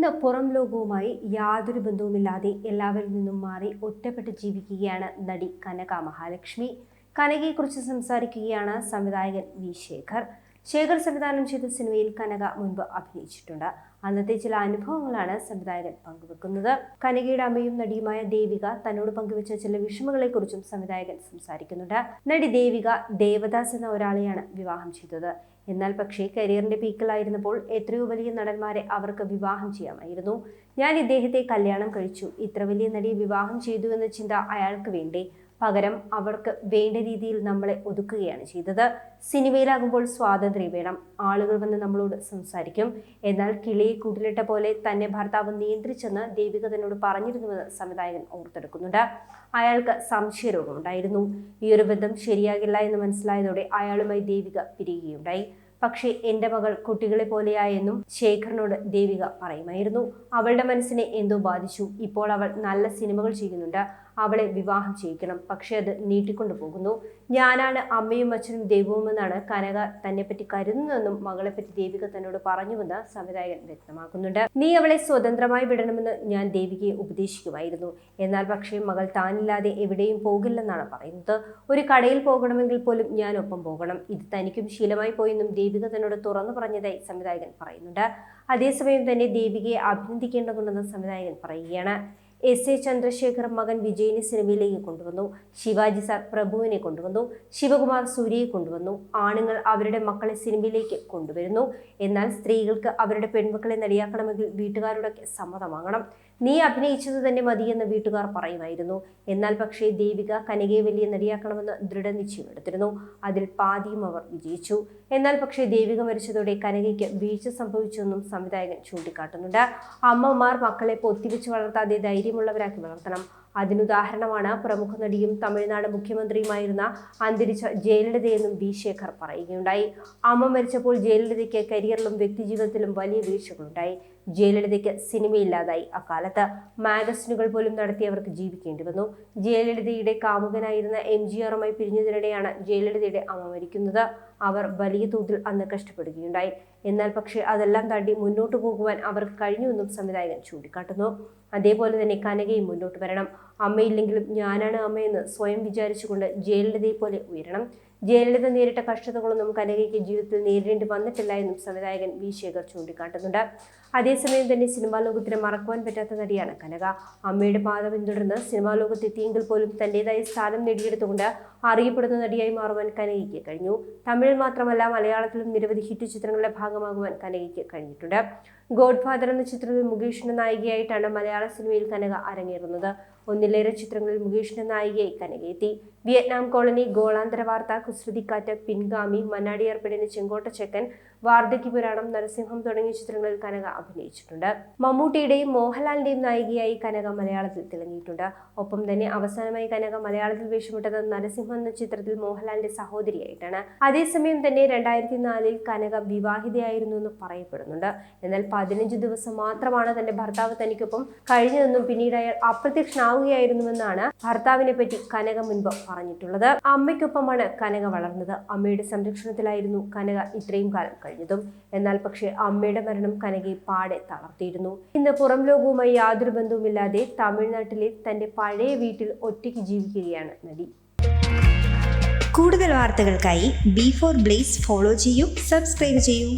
ഇന്ന് പുറം ലോകവുമായി യാതൊരു ബന്ധവുമില്ലാതെ എല്ലാവരിൽ നിന്നും മാറി ഒറ്റപ്പെട്ട് ജീവിക്കുകയാണ് നടി കനക മഹാലക്ഷ്മി. കനകയെക്കുറിച്ച് സംസാരിക്കുകയാണ് സംവിധായകൻ വി ശേഖർ. ശേഖർ സംവിധാനം ചെയ്ത സിനിമയിൽ കനക മുൻപ് അഭിനയിച്ചിട്ടുണ്ട്. അന്നത്തെ ചില അനുഭവങ്ങളാണ് സംവിധായകൻ പങ്കുവെക്കുന്നത്. കനകയുടെ അമ്മയും നടിയുമായ ദേവിക തന്നോട് പങ്കുവെച്ച ചില വിഷമങ്ങളെക്കുറിച്ചും സംവിധായകൻ സംസാരിക്കുന്നുണ്ട്. നടി ദേവിക ദേവദാസ് എന്ന ഒരാളെയാണ് വിവാഹം ചെയ്തത്. എന്നാൽ പക്ഷേ കരിയറിന്റെ പീക്കിലായിരുന്നപ്പോൾ എത്രയോ വലിയ നടന്മാരെ അവർക്ക് വിവാഹം ചെയ്യാമായിരുന്നു. ഞാൻ ഇദ്ദേഹത്തെ കല്യാണം കഴിച്ചു. ഇത്ര വലിയ നടിയെ വിവാഹം ചെയ്തു എന്ന ചിന്ത അയാൾക്ക് വേണ്ടേ? പകരം അവർക്ക് വേണ്ട രീതിയിൽ നമ്മളെ ഒതുക്കുകയാണ് ചെയ്തത്. സിനിമയിലാകുമ്പോൾ സ്വാതന്ത്ര്യം വേണം. ആളുകൾ വന്ന് നമ്മളോട് സംസാരിക്കും. എന്നാൽ കിളിയെ കൂട്ടിലിട്ട പോലെ തന്നെ ഭർത്താവ് നിയന്ത്രിച്ചെന്ന് ദേവിക തന്നോട് പറഞ്ഞിരുന്നുവെന്ന് സംവിധായകൻ ഓർത്തെടുക്കുന്നുണ്ട്. അയാൾക്ക് സംശയരോഗമുണ്ടായിരുന്നു. ഈ ഒരു ബന്ധം ശരിയാകില്ല എന്ന് മനസ്സിലായതോടെ അയാളുമായി ദേവിക പിരിയുകയുണ്ടായി. പക്ഷേ എന്റെ മകൾ കുട്ടികളെ പോലെയായെന്നും ശേഖറിനോട് ദേവിക പറയുമായിരുന്നു. അവളുടെ മനസ്സിനെ എന്തോ ബാധിച്ചു. ഇപ്പോൾ അവൾ നല്ല സിനിമകൾ ചെയ്യുന്നുണ്ട്. അവളെ വിവാഹം ചെയ്യിക്കണം. പക്ഷെ അത് നീട്ടിക്കൊണ്ടു പോകുന്നു. ഞാനാണ് അമ്മയും അച്ഛനും ദൈവവുമെന്നാണ് കനക തന്നെ പറ്റി കരുതുന്നതെന്നും മകളെപ്പറ്റി ദേവിക തന്നോട് പറഞ്ഞുവെന്ന് സംവിധായകൻ വ്യക്തമാക്കുന്നുണ്ട്. നീ അവളെ സ്വതന്ത്രമായി വിടണമെന്ന് ഞാൻ ദേവികയെ ഉപദേശിക്കുമായിരുന്നു. എന്നാൽ പക്ഷേ മകൾ താനില്ലാതെ എവിടെയും പോകില്ലെന്നാണ് പറയുന്നത്. ഒരു കടയിൽ പോകണമെങ്കിൽ പോലും ഞാൻ ഒപ്പം പോകണം. ഇത് തനിക്കും ശീലമായി പോയെന്നും ദേവിക തന്നോട് തുറന്നു പറഞ്ഞതായി സംവിധായകൻ പറയുന്നുണ്ട്. അതേസമയം തന്നെ ദേവികയെ അഭിനന്ദിക്കേണ്ടതുണ്ടെന്ന് സംവിധായകൻ പറയുകയാണ്. എസ് എ ചന്ദ്രശേഖർ മകൻ വിജയിനെ സിനിമയിലേക്ക് കൊണ്ടുവന്നു. ശിവാജി സാർ പ്രഭുവിനെ കൊണ്ടുവന്നു. ശിവകുമാർ സൂര്യയെ കൊണ്ടുവന്നു. ആണുങ്ങൾ അവരുടെ മക്കളെ സിനിമയിലേക്ക് കൊണ്ടുവരുന്നു. എന്നാൽ സ്ത്രീകൾക്ക് അവരുടെ പെൺമക്കളെ നടിയാക്കണമെങ്കിൽ വീട്ടുകാരുടെ സമ്മതമാകണം നീ അഭിനയിച്ചത് തന്നെ മതിയെന്ന് വീട്ടുകാർ പറയുമായിരുന്നു. എന്നാൽ പക്ഷേ ദേവിക കനകയെ വലിയ നടിയാക്കണമെന്ന് ദൃഢനിശ്ചയമെടുത്തിരുന്നു അതിൽ പാതിയും അവർ വിജയിച്ചു. എന്നാൽ പക്ഷേ ദേവിക മരിച്ചതോടെ കനകയ്ക്ക് വീഴ്ച സംഭവിച്ചെന്നും സംവിധായകൻ ചൂണ്ടിക്കാട്ടുന്നുണ്ട്. അമ്മമാർ മക്കളെ പൊത്തിവെച്ച് വളർത്താതെ ധൈര്യമുള്ളവരാക്കി വളർത്തണം. അതിനുദാഹരണമാണ് പ്രമുഖ നടിയും തമിഴ്നാട് മുഖ്യമന്ത്രിയുമായിരുന്ന അന്തരിച്ച ജയലളിതയെന്നും വി ശേഖർ പറയുകയുണ്ടായി. അമ്മ മരിച്ചപ്പോൾ ജയലളിതയ്ക്ക് കരിയറിലും വ്യക്തിജീവിതത്തിലും വലിയ വീഴ്ചകളുണ്ടായി. ജയലളിതയ്ക്ക് സിനിമയില്ലാതായി അക്കാലത്ത്. മാഗസിനുകൾ പോലും നടത്തിയവർക്ക് ജീവിക്കേണ്ടി വന്നു. ജയലളിതയുടെ കാമുകനായിരുന്ന എം ജി ആറുമായി പിരിഞ്ഞതിനിടെയാണ് ജയലളിതയുടെ അമ്മ മരിക്കുന്നത്. അവർ വലിയ തോതിൽ അന്ന് കഷ്ടപ്പെടുകയുണ്ടായി. എന്നാൽ പക്ഷേ അതെല്ലാം താണ്ടി മുന്നോട്ട് പോകുവാൻ അവർക്ക് കഴിഞ്ഞുവെന്നും സംവിധായകൻ ചൂണ്ടിക്കാട്ടുന്നു. അതേപോലെ തന്നെ കനകയും മുന്നോട്ട് വരണം. അമ്മയില്ലെങ്കിലും ഞാനാണ് അമ്മയെന്ന് സ്വയം വിചാരിച്ചുകൊണ്ട് ജയലളിതയെ പോലെ ഉയരണം. ജയലളിത നേരിട്ട കഷ്ടതകളൊന്നും കനകയ്ക്ക് ജീവിതത്തിൽ നേരിടേണ്ടി വന്നിട്ടില്ല എന്നും സംവിധായകൻ വി. ശേഖർ ചൂണ്ടിക്കാട്ടുന്നുണ്ട്. അതേസമയം തന്നെ സിനിമാ ലോകത്തിന് മറക്കുവാൻ പറ്റാത്ത നടിയാണ് കനക. അമ്മയുടെ പാത പിന്തുടർന്ന് സിനിമാ ലോകത്തെത്തിയെങ്കിൽ പോലും തന്റേതായ സ്ഥാനം നേടിയെടുത്തുകൊണ്ട് അറിയപ്പെടുന്ന നടിയായി മാറുവാൻ കനകയ്ക്ക് കഴിഞ്ഞു. തമിഴിൽ മാത്രമല്ല മലയാളത്തിലും നിരവധി ഹിറ്റ് ചിത്രങ്ങളുടെ ഭാഗമാകുവാൻ കനകയ്ക്ക് കഴിഞ്ഞിട്ടുണ്ട്. ഗോഡ് ഫാദർ എന്ന ചിത്രത്തിൽ മുകേഷിന്റെ നായികയായിട്ടാണ് മലയാള സിനിമയിൽ കനക അരങ്ങേറുന്നത്. ഒന്നിലേറെ ചിത്രങ്ങളിൽ മുകേഷിന്റെ നായികയായി കനകയെത്തി. വിയറ്റ്നാം കോളനി ഗോളാന്തര വാർത്ത കുസൃതിക്കാറ്റ് പിൻഗാമി മന്നാടിയാർപ്പെടിന് ചെങ്കോട്ട ചെക്കൻ വാർദ്ധക്യ പുരാണം നരസിംഹം തുടങ്ങിയ ചിത്രങ്ങളിൽ കനക അഭിനയിച്ചിട്ടുണ്ട്. മമ്മൂട്ടിയുടെയും മോഹൻലാലിന്റെയും നായികയായി കനക മലയാളത്തിൽ തിളങ്ങിയിട്ടുണ്ട്. ഒപ്പം തന്നെ അവസാനമായി കനക മലയാളത്തിൽ വേഷമിട്ടത് നരസിംഹം എന്ന ചിത്രത്തിൽ മോഹൻലാലിന്റെ സഹോദരിയായിട്ടാണ്. അതേസമയം തന്നെ രണ്ടായിരത്തി നാലിൽ കനക വിവാഹിതയായിരുന്നു എന്ന് പറയപ്പെടുന്നുണ്ട്. എന്നാൽ പതിനഞ്ച് ദിവസം മാത്രമാണ് തന്റെ ഭർത്താവ് തനിക്കൊപ്പം കഴിഞ്ഞതെന്നും പിന്നീട് അയാൾ അപ്രത്യക്ഷനാവുകയായിരുന്നുവെന്നാണ് ഭർത്താവിനെ പറ്റി കനക മുൻപ് പറഞ്ഞിട്ടുള്ളത്. അമ്മയ്ക്കൊപ്പമാണ് കനക വളർന്നത്. അമ്മയുടെ സംരക്ഷണത്തിലായിരുന്നു കനക ഇത്രയും കാലം കഴിഞ്ഞതും. എന്നാൽ പക്ഷേ അമ്മയുടെ മരണം കനകയെ പാടെ തളർത്തിയിരുന്നു. ഇന്ന് പുറം ലോകവുമായി യാതൊരു ബന്ധവുമില്ലാതെ തമിഴ്നാട്ടിലെ തന്റെ പഴയ വീട്ടിൽ ഒറ്റയ്ക്ക് ജീവിക്കുകയാണ് നടി. കൂടുതൽ വാർത്തകൾക്കായി ബി ഫോർ ബ്ലേസ് ഫോളോ ചെയ്യൂ സബ്സ്ക്രൈബ് ചെയ്യൂ.